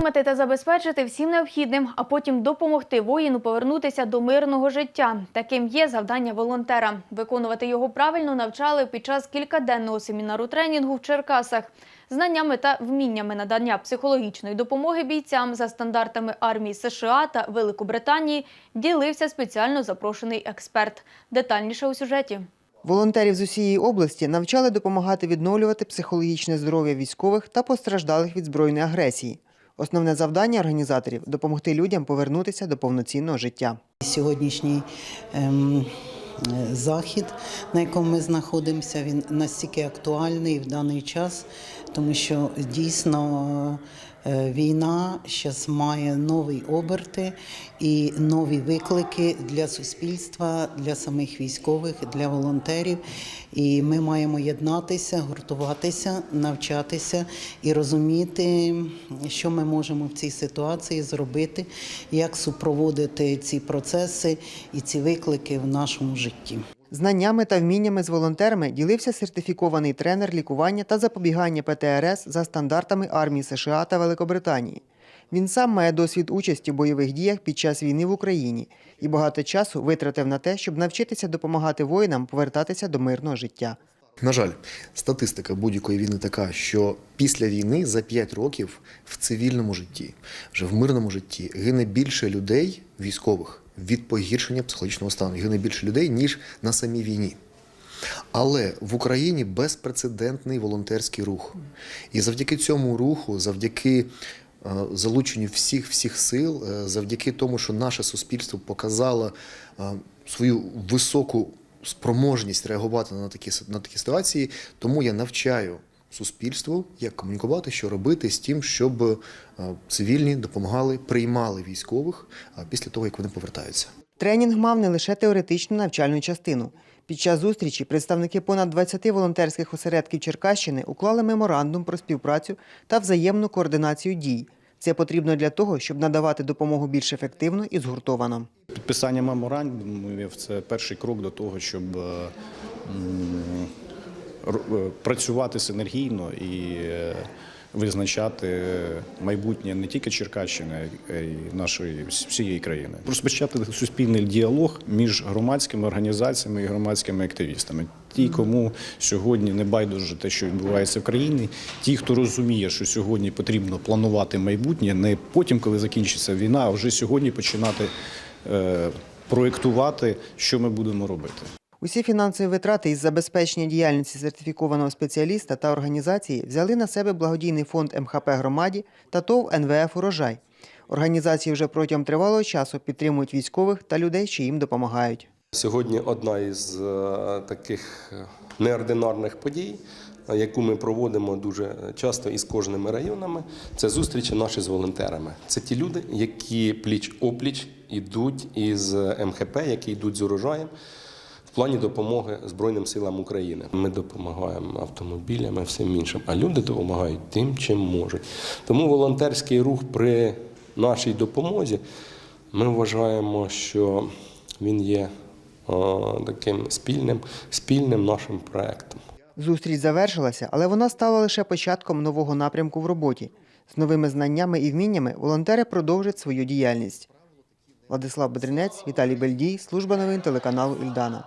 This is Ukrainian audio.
Утримати та забезпечити всім необхідним, а потім допомогти воїну повернутися до мирного життя. Таким є завдання волонтера. Виконувати його правильно навчали під час кількаденного семінару тренінгу в Черкасах. Знаннями та вміннями надання психологічної допомоги бійцям за стандартами армії США та Великобританії ділився спеціально запрошений експерт. Детальніше у сюжеті. Волонтерів з усієї області навчали допомагати відновлювати психологічне здоров'я військових та постраждалих від збройної агресії. Основне завдання організаторів допомогти людям повернутися до повноцінного життя. Сьогоднішній ем, захід, на якому ми знаходимося, він настільки актуальний в даний час, тому що дійсно е, війна зараз має нові оберти і нові виклики для суспільства, для самих військових, для волонтерів. І ми маємо єднатися, гуртуватися, навчатися і розуміти, що ми можемо в цій ситуації зробити, як супроводити ці процеси і ці виклики в нашому житті. Знаннями та вміннями з волонтерами ділився сертифікований тренер лікування та запобігання ПТРС за стандартами армії США та Великобританії. Він сам має досвід участі в бойових діях під час війни в Україні і багато часу витратив на те, щоб навчитися допомагати воїнам повертатися до мирного життя. На жаль, статистика будь-якої війни така, що після війни за 5 років в цивільному житті, вже в мирному житті, гине більше людей, військових, від погіршення психологічного стану. Гине більше людей, ніж на самій війні. Але в Україні безпрецедентний волонтерський рух. І завдяки цьому руху, завдяки е, залученню всіх всіх сил, е, завдяки тому, що наше суспільство показало е, свою високу спроможність реагувати на такі на такі ситуації, тому я навчаю суспільству, як комунікувати, що робити з тим, щоб е, цивільні допомагали, приймали військових після того, як вони повертаються. Тренінг мав не лише теоретичну навчальну частину. Під час зустрічі представники понад 20 волонтерських осередків Черкащини уклали меморандум про співпрацю та взаємну координацію дій. Це потрібно для того, щоб надавати допомогу більш ефективно і згуртовано. Підписання меморандумів це перший крок до того, щоб е, е, працювати синергійно і е, визначати майбутнє не тільки Черкащини, а й нашої всієї країни. Розпочати суспільний діалог між громадськими організаціями і громадськими активістами. Ті, кому сьогодні не байдуже те, що відбувається в країні, ті, хто розуміє, що сьогодні потрібно планувати майбутнє, не потім, коли закінчиться війна, а вже сьогодні починати е, проєктувати, що ми будемо робити. Усі фінансові витрати із забезпечення діяльності сертифікованого спеціаліста та організації взяли на себе благодійний фонд МХП громаді та ТОВ НВФ Урожай. Організації вже протягом тривалого часу підтримують військових та людей, що їм допомагають. Сьогодні одна із е, таких е, неординарних подій, е, яку ми проводимо дуже часто із кожними районами, це зустрічі наші з волонтерами. Це ті люди, які пліч опліч йдуть із МХП, які йдуть з урожаєм. В плані допомоги Збройним силам України ми допомагаємо автомобілями, всім іншим, а люди допомагають тим, чим можуть. Тому волонтерський рух при нашій допомозі ми вважаємо, що він є е, таким спільним, спільним нашим проектом. Зустріч завершилася, але вона стала лише початком нового напрямку в роботі. З новими знаннями і вміннями волонтери продовжать свою діяльність. Владислав Бедринець, Віталій Бельдій, служба новин телеканалу Ільдана.